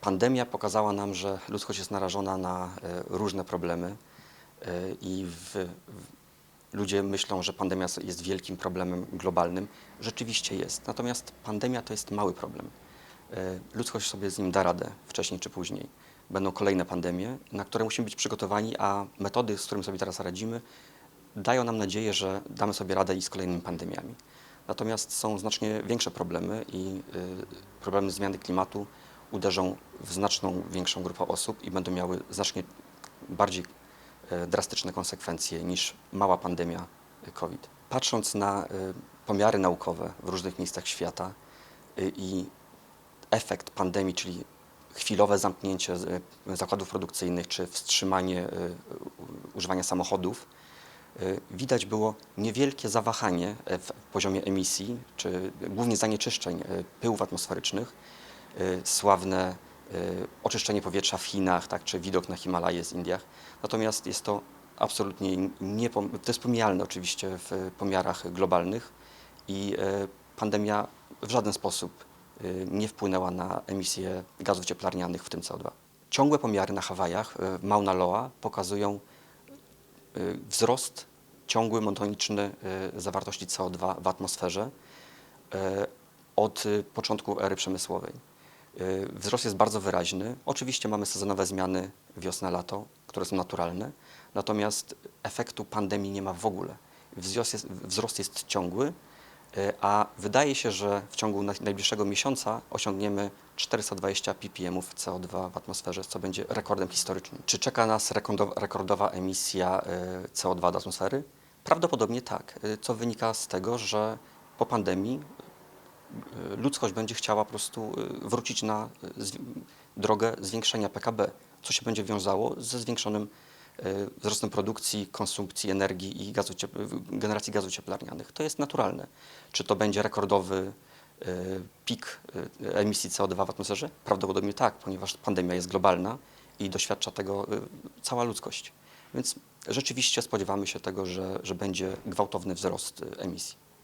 Pandemia pokazała nam, że ludzkość jest narażona na e, różne problemy e, i w, ludzie myślą, że pandemia jest wielkim problemem globalnym. Rzeczywiście jest. Natomiast pandemia to jest mały problem. E, Ludzkość sobie z nim da radę wcześniej czy później. Będą kolejne pandemie, na które musimy być przygotowani, a metody, z którymi sobie teraz radzimy, dają nam nadzieję, że damy sobie radę i z kolejnymi pandemiami. Natomiast są znacznie większe problemy i problemy zmiany klimatu uderzą w znaczną większą grupę osób i będą miały znacznie bardziej e, drastyczne konsekwencje niż mała pandemia y, COVID. Patrząc na y, pomiary naukowe w różnych miejscach świata i efekt pandemii, czyli chwilowe zamknięcie zakładów produkcyjnych czy wstrzymanie używania samochodów, widać było niewielkie zawahanie e, w poziomie emisji, czy głównie zanieczyszczeń pyłów atmosferycznych, sławne y, oczyszczenie powietrza w Chinach, tak, czy widok na Himalaje z Indiach. Natomiast jest to absolutnie nie, to jest pomijalne oczywiście w pomiarach globalnych i e, pandemia w żaden sposób y, nie wpłynęła na emisję gazów cieplarnianych, w tym CO2. Ciągłe pomiary na Hawajach, y, Mauna Loa, pokazują y, wzrost ciągły, monotoniczny y, zawartości CO2 w atmosferze y, od y, początku ery przemysłowej. Y, Wzrost jest bardzo wyraźny. Oczywiście mamy sezonowe zmiany wiosna-lato, które są naturalne, natomiast efektu pandemii nie ma w ogóle. Wzrost jest, wzrost jest ciągły, y, a wydaje się, że w ciągu naj- najbliższego miesiąca osiągniemy 420 ppm CO2 w atmosferze, co będzie rekordem historycznym. Czy czeka nas rekordowa, emisja y, CO2 do atmosfery? Prawdopodobnie tak, co wynika z tego, że po pandemii ludzkość będzie chciała po prostu y, wrócić na zwi- drogę zwiększenia PKB, co się będzie wiązało ze zwiększonym wzrostem produkcji, konsumpcji energii i gazu generacji gazów cieplarnianych. To jest naturalne. Czy to będzie rekordowy pik emisji CO2 w atmosferze? Prawdopodobnie tak, ponieważ pandemia jest globalna i doświadcza tego cała ludzkość. Więc rzeczywiście spodziewamy się tego, że, że będzie gwałtowny wzrost emisji.